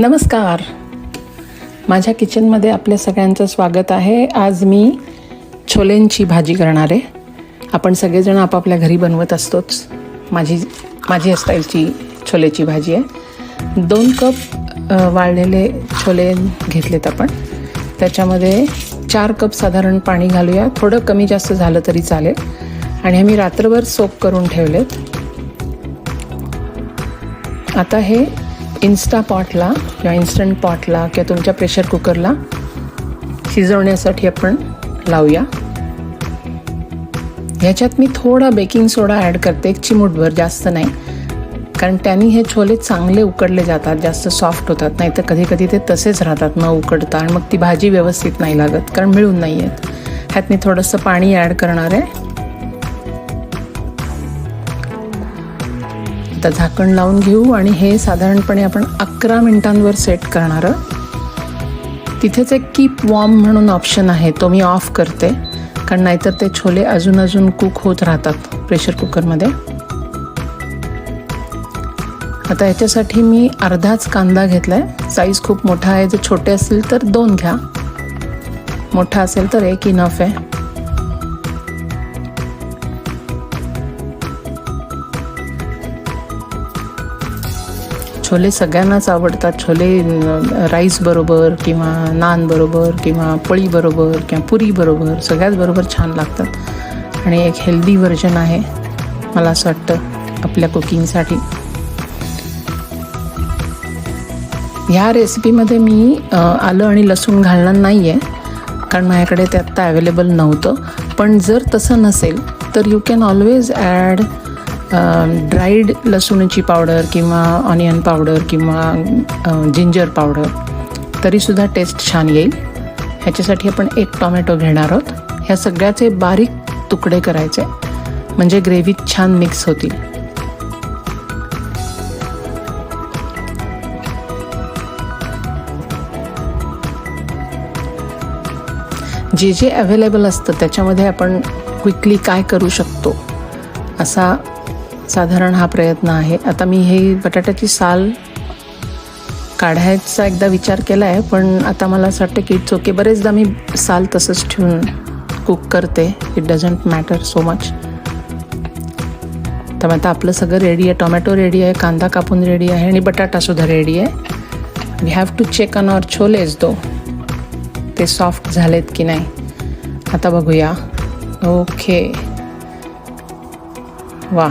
नमस्कार. माझ्या किचनमध्ये आपल्या सगळ्यांचं स्वागत आहे. आज मी छोलेंची भाजी करणार आहे. आपण सगळेजण आपापल्या घरी बनवत असतोच. माझी माझी स्टाईलची छोलेची भाजी आहे. दोन कप वाळलेले छोले घेतलेत आपण. त्याच्यामध्ये चार कप साधारण पाणी घालूया. थोडं कमी जास्त झालं तरी चालेल. आणि हे मी रात्रभर सोप करून ठेवलेत. आता हे इन्स्टा पॉटला किंवा इन्स्टंट पॉटला किंवा तुमच्या प्रेशर कुकरला शिजवण्यासाठी आपण लावूया. ह्याच्यात मी थोडा बेकिंग सोडा ॲड करते एक चिमूटभर जास्त नाही. कारण त्यांनी हे छोले चांगले उकडले जातात जास्त सॉफ्ट होतात नाही तर कधीकधी ते तसेच राहतात न उकडता आणि मग ती भाजी व्यवस्थित नाही लागत कारण मिळून नाही आहेत ह्यात मी थोडंसं पाणी ॲड करणार आहे. आता झाकण लावून घेऊ आणि हे साधारणपणे आपण अकरा मिनिटांवर सेट करणार तिथेच एक कीप वॉर्म म्हणून ऑप्शन आहे तो मी ऑफ करते. कारण नाहीतर ते छोले अजून अजून कुक होत राहतात प्रेशर कुकरमध्ये आता याच्यासाठी मी अर्धाच कांदा घेतला आहे साईज खूप मोठा आहे जर छोटे असतील तर दोन घ्या. मोठा असेल तर एक इनफ आहे. छोले सगळ्यांनाच आवडतात. छोले राईस बरोबर किंवा नान बरोबर किंवा पळीबरोबर किंवा पुरी बरोबर सगळ्याच बरोबर छान लागतात. आणि एक हेल्दी व्हर्जन आहे मला असं वाटतं आपल्या कुकिंगसाठी ह्या रेसिपीमध्ये मी आलं आणि लसूण घालणार नाही आहे कारण माझ्याकडे ते आत्ता अवेलेबल नव्हतं. पण जर तसं नसेल तर you can always add dried लसूणची powder किंवा ऑनियन पावडर किंवा जिंजर पावडर तरीसुद्धा टेस्ट छान येईल. ह्याच्यासाठी आपण एक टॉमॅटो घेणार आहोत. ह्या सगळ्याचे बारीक तुकडे करायचे. म्हणजे ग्रेव्हीत छान मिक्स होतील. जे जे अवेलेबल असतं त्याच्यामध्ये आपण क्विकली काय करू शकतो? असा साधारण हा प्रयत्न आहे. आता मी हे बटाट्याची साल काढायचा एकदा विचार केला आहे पण आता मला असं वाटतं की इट्स ओके बरेचदा मी साल तसंच ठेवून कुक करते. It doesn't matter so much तर आता आपलं सगळं रेडी आहे. टोमॅटो रेडी आहे कांदा कापून रेडी आहे आणि बटाटासुद्धा रेडी आहे. We have to check on our choles though ते सॉफ्ट झालेत की नाही. आता बघूया. ओके वा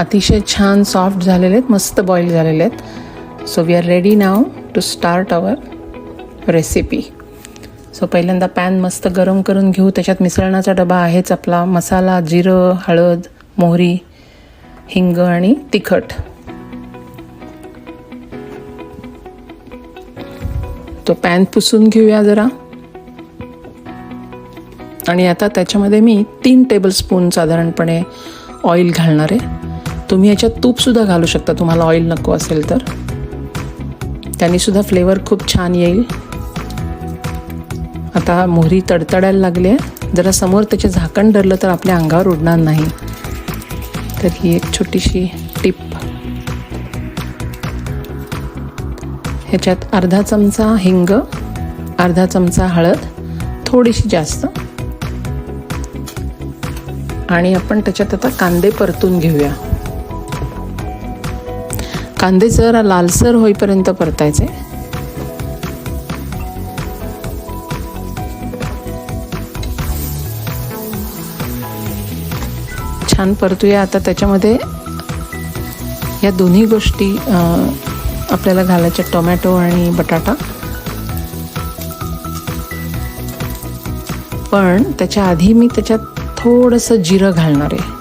अतिशय छान सॉफ्ट झालेले आहेत मस्त बॉईल झालेले आहेत. So we are ready now to start our recipe so पहिल्यांदा पॅन मस्त गरम करून घेऊ. त्याच्यात मिसळणाचा डबा आहेच आपला. मसाला जिरं हळद मोहरी हिंग आणि तिखट. तो पॅन पुसून घेऊया जरा. आणि आता त्याच्यामध्ये मी तीन टेबलस्पून साधारणपणे ऑइल घालणार आहे. तुम्ही याच्यात तूपसुद्धा घालू शकता. तुम्हाला ऑइल नको असेल तर. त्यानेसुद्धा फ्लेवर खूप छान येईल. आता मोहरी तडतडायला लागली आहे जरा समोर त्याचे झाकण धरलं तर आपल्या अंगावर उडणार नाही. तर ही एक छोटीशी टिप. ह्याच्यात अर्धा चमचा हिंग अर्धा चमचा हळद थोडीशी जास्त. आणि आपण त्याच्यात आता कांदे परतून घेऊया. कांदे जरा लालसर होईपर्यंत परतायचे. छान परतूया आता त्याच्यामध्ये. या दोन्ही गोष्टी आपल्याला घालायच्या. टोमॅटो आणि बटाटा. पण त्याच्या आधी मी त्याच्यात थोडंसं जिरं घालणार आहे.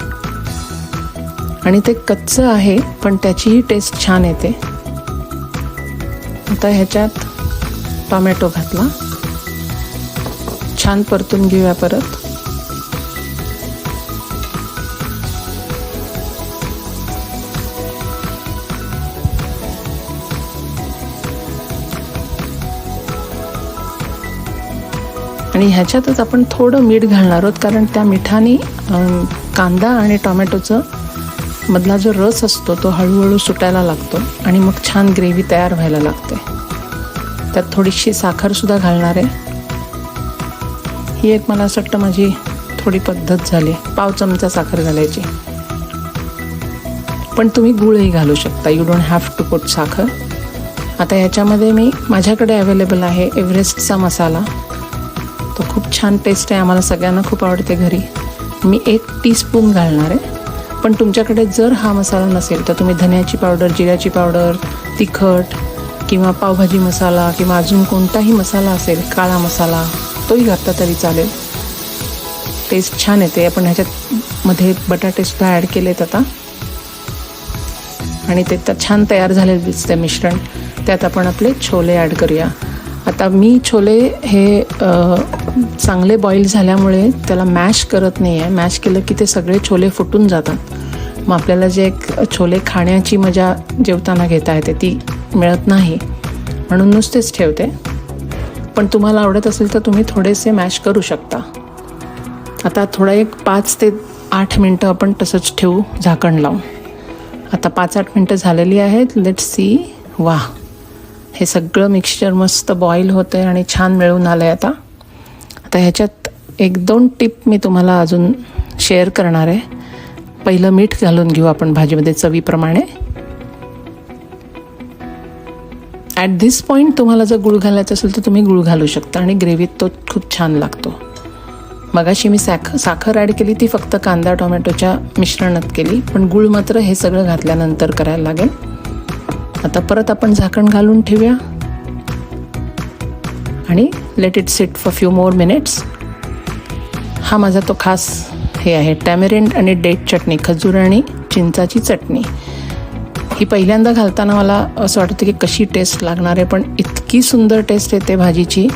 आणि ते कच्चं आहे पण त्याचीही टेस्ट छान येते. आता ह्याच्यात टोमॅटो घातला. छान परतून घेऊया परत. आणि ह्याच्यातच आपण थोडं मीठ घालणार आहोत कारण त्या मिठाने कांदा आणि टोमॅटोचं मधला जो रस असतो तो हळूहळू सुटायला लागतो आणि मग छान ग्रेव्ही तयार व्हायला लागते. त्यात थोडीशी साखरसुद्धा घालणार आहे. ही एक मला असं वाटतं माझी थोडी पद्धत झाली पाव चमचा साखर घालायची. पण तुम्ही गुळही घालू शकता you don't have to put साखर. आता याच्यामध्ये मी माझ्याकडे अवेलेबल आहे एव्हरेस्टचा मसाला. तो खूप छान टेस्ट आहे आम्हाला सगळ्यांना खूप आवडते घरी. मी एक टीस्पून घालणार आहे. पण तुमच्याकडे जर हा मसाला नसेल तर तुम्ही धन्याची पावडर जिऱ्याची पावडर तिखट किंवा पावभाजी मसाला किंवा अजून कोणताही मसाला असेल काळा मसाला तोही घातला तरी चालेल. टेस्ट छान येते. आपण ह्याच्यात मध्ये बटाटेसुद्धा ॲड केलेत आता. आणि ते तर छान तयार झालेलं दिसते मिश्रण. त्यात आपण आपले छोले ॲड करूया. आता मी छोले हे चांगले बॉईल झाल्यामुळे त्याला मॅश करत नाही आहे मॅश केलं की ते सगळे छोले फुटून जातात. मग आपल्याला जे एक छोले खाण्याची मजा जेवताना घेता येते ती मिळत नाही. म्हणून नुसतेच ठेवते. पण तुम्हाला आवडत असेल तर तुम्ही थोडेसे मॅश करू शकता. आता थोडा एक पाच ते आठ मिनटं आपण तसंच ठेवू झाकण लावून. आता पाच आठ मिनटं झालेली आहेत. लेट सी वा हे सगळं मिक्सचर मस्त बॉईल होतं आहे आणि छान मिळून आलं आहे आता. आता ह्याच्यात एक दोन टिप मी तुम्हाला अजून शेअर करणार आहे. पहिलं मीठ घालून घेऊ आपण भाजीमध्ये चवीप्रमाणे. ॲट धिस पॉईंट तुम्हाला जर गुळ घालायचं असेल तर तुम्ही गुळ घालू शकता आणि ग्रेव्हीत तो खूप छान लागतो. मगाशी मी साख साखर ॲड केली ती फक्त कांदा टोमॅटोच्या मिश्रणात केली पण गुळ मात्र हे सगळं घातल्यानंतर करायला लागेल. आता परत आपण झाकण घालून ठेवूया. आणि let it sit for few more minutes हा माझा तो खास हे आहे टॅमेरिंड आणि डेट चटणी खजूर आणि चिंचाची चटणी. ही पहिल्यांदा घालताना मला असं वाटतं की कशी टेस्ट लागणार आहे पण इतकी सुंदर टेस्ट येते भाजीची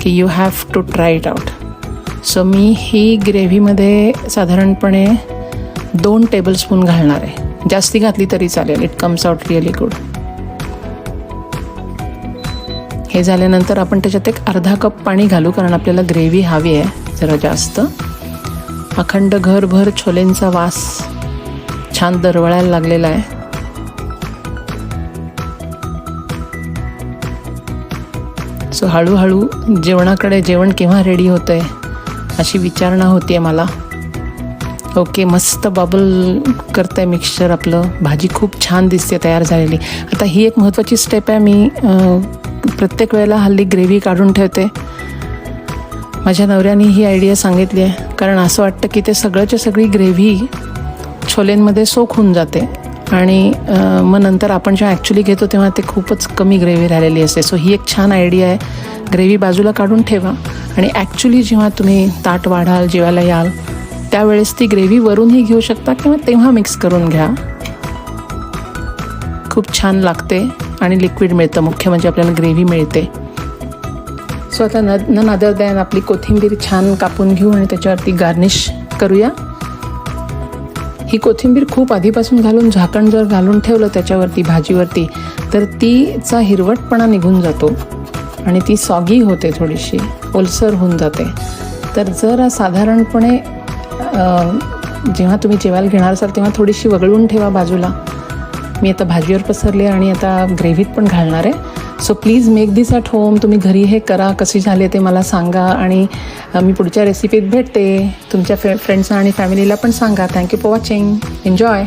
की you have to try it out so मी ही ग्रेव्हीमध्ये साधारणपणे दोन टेबलस्पून घालणार आहे. जास्ती घातली तरी चालेल. It comes out really good हे झाल्यानंतर आपण त्याच्यात एक अर्धा कप पाणी घालू कारण आपल्याला ग्रेव्ही हवी आहे जरा जास्त. अखंड घरभर छोलेंचा वास छान दरवळायला लागलेला आहे. सो हळूहळू जेवणाकडे जेवण केव्हा रेडी होतं आहे अशी विचारणा होती मला. ओके मस्त बबल करतं आहे मिक्सचर आपलं. भाजी खूप छान दिसते तयार झालेली. आता ही एक महत्त्वाची स्टेप आहे मी प्रत्येक वेळेला हल्ली ग्रेव्ही काढून ठेवते. माझ्या नवऱ्याने ही आयडिया सांगितली आहे. कारण असं वाटतं की ते सगळंच्या सगळी ग्रेव्ही छोलेंमध्ये सोख होऊन जाते. आणि मग नंतर आपण जेव्हा ॲक्च्युली घेतो तेव्हा ते खूपच कमी ग्रेव्ही राहिलेली असते. सो ही एक छान आयडिया आहे. ग्रेव्ही बाजूला काढून ठेवा. आणि ॲक्च्युली जेव्हा तुम्ही ताट वाढाल जेवायला याल त्यावेळेस ती ग्रेव्ही वरूनही घेऊ शकता किंवा तेव्हा मिक्स करून घ्या. खूप छान लागते. आणि लिक्विड मिळतं. मुख्य म्हणजे आपल्याला ग्रेव्ही मिळते. सो आता न नन अदर दॅन आपली कोथिंबीर छान कापून घेऊ आणि त्याच्यावरती गार्निश करूया. ही कोथिंबीर खूप आधीपासून घालून झाकण जर घालून ठेवलं त्याच्यावरती भाजीवरती तर तीचा हिरवटपणा निघून जातो. आणि ती सॉगी होते थोडीशी ओलसर होऊन जाते. तर जर साधारणपणे जेव्हा तुम्ही जेवायला घेणार असाल तेव्हा थोडीशी वगळून ठेवा बाजूला. मी आता भाजीवर पसरले आणि आता ग्रेव्हीत पण घालणार आहे. So please make this at home तुम्ही घरी हे करा. कसे झाले ते मला सांगा. आणि मी पुढच्या रेसिपीत भेटते. तुमच्या फ्रे फ्रेंड्सना आणि फॅमिलीला पण सांगा. Thank you for watching enjoy